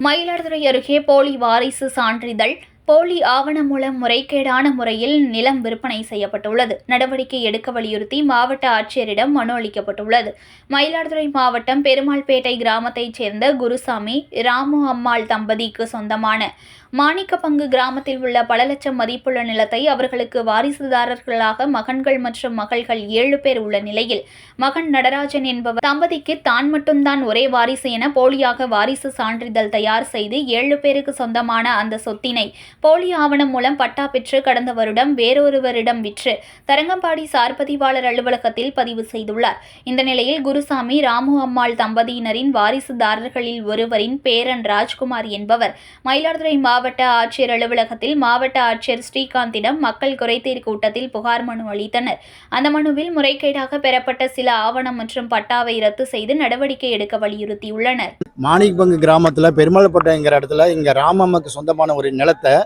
மயிலாடுதுறை அருகே போலி வாரிசு சான்றிதழ் போலி ஆவணம் மூலம் முறைகேடான முறையில் நிலம் விற்பனை செய்யப்பட்டுள்ளது. நடவடிக்கை எடுக்க வலியுறுத்தி மாவட்ட ஆட்சியரிடம் மனு அளிக்கப்பட்டுள்ளது. மயிலாடுதுறை மாவட்டம் பெருமாள்பேட்டை கிராமத்தைச் சேர்ந்த குருசாமி ராமு அம்மாள் தம்பதிக்கு சொந்தமான மாணிக்கப்பங்கு கிராமத்தில் உள்ள பல லட்சம் மதிப்புள்ள நிலத்தை அவர்களுக்கு வாரிசுதாரர்களாக மகன்கள் மற்றும் மகள்கள் ஏழு பேர் உள்ள நிலையில் மகன் நடராஜன் என்பவர் தம்பதிக்கு தான் மட்டும்தான் ஒரே வாரிசு என போலியாக வாரிசு சான்றிதழ் தயார் செய்து ஏழு பேருக்கு சொந்தமான அந்த சொத்தினை போலி ஆவணம் மூலம் பட்டா பெற்று கடந்த வருடம் வேறொருவரிடம் விற்று தரங்கம்பாடி சார் பதிவாளர் அலுவலகத்தில் பதிவு செய்துள்ளார். இந்த நிலையில் குருசாமி ராமு அம்மாள் தம்பதியினரின் வாரிசுதாரர்களில் ஒருவரின் பேரன் ராஜ்குமார் என்பவர் மயிலாடுதுறை மாவட்ட ஆட்சியர் அலுவலகத்தில் மாவட்ட ஆட்சியர் ஸ்ரீகாந்திடம் மக்கள் குறைதீர் கூட்டத்தில் புகார் மனு அளித்தனர். அந்த மனுவில் முறைகேடாக பெறப்பட்ட சில ஆவணம் மற்றும் பட்டாவை ரத்து செய்து நடவடிக்கை எடுக்க வலியுறுத்தியுள்ளனர். மாணிக்பங்கு கிராமத்தில் பெருமாள்பேட்டைங்கிற இடத்துல இங்கே ராமம்மாக்கு சொந்தமான ஒரு நிலத்தை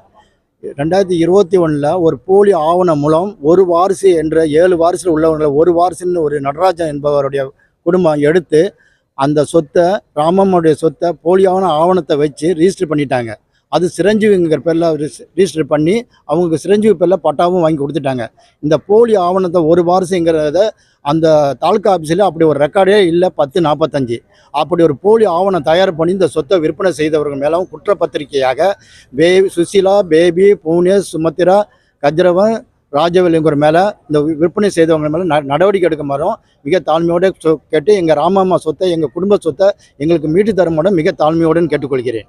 ரெண்டாயிரத்தி இருபத்தி ஒன்றில் ஒரு போலி ஆவணம் மூலம் ஒரு வாரிசு என்ற ஏழு வாரிசில் உள்ளவங்களை ஒரு வாரிசுன்னு ஒரு நடராஜன் என்பவருடைய குடும்பம் எடுத்து அந்த சொத்தை ராமம்முடைய சொத்தை போலியான ஆவணத்தை வச்சு ரிஜிஸ்டர் பண்ணிட்டாங்க. அது சிரஞ்சீவிங்கிற பேரில் ரிஜிஸ்டர் பண்ணி அவங்களுக்கு சிரஞ்சீவி பேரில் பட்டாவும் வாங்கி கொடுத்துட்டாங்க. இந்த போலி ஆவணத்தை ஒரு வாரிசுங்கிறத அந்த தாலுக்கா ஆஃபீஸில் அப்படி ஒரு ரெக்கார்டே இல்லை பத்து நாற்பத்தஞ்சு அப்படி ஒரு போலி ஆவணம் தயார் பண்ணி இந்த சொத்தை விற்பனை செய்தவர்கள் மேலும் குற்றப்பத்திரிகையாக பே சுசிலா பேபி பூனேஷ் சுமத்திரா கஜ்ரவன் ராஜவல்லிங்கிற மேலே இந்த விற்பனை செய்தவங்க மேலே ந நடவடிக்கை எடுக்குமாறும் மிக தாழ்மையோடு சொ கேட்டு எங்கள் ராமம்மா சொத்தை எங்கள் குடும்ப சொத்தை எங்களுக்கு மீட்டு தருமாறும் மிக தாழ்மையோடு கேட்டுக்கொள்கிறேன்.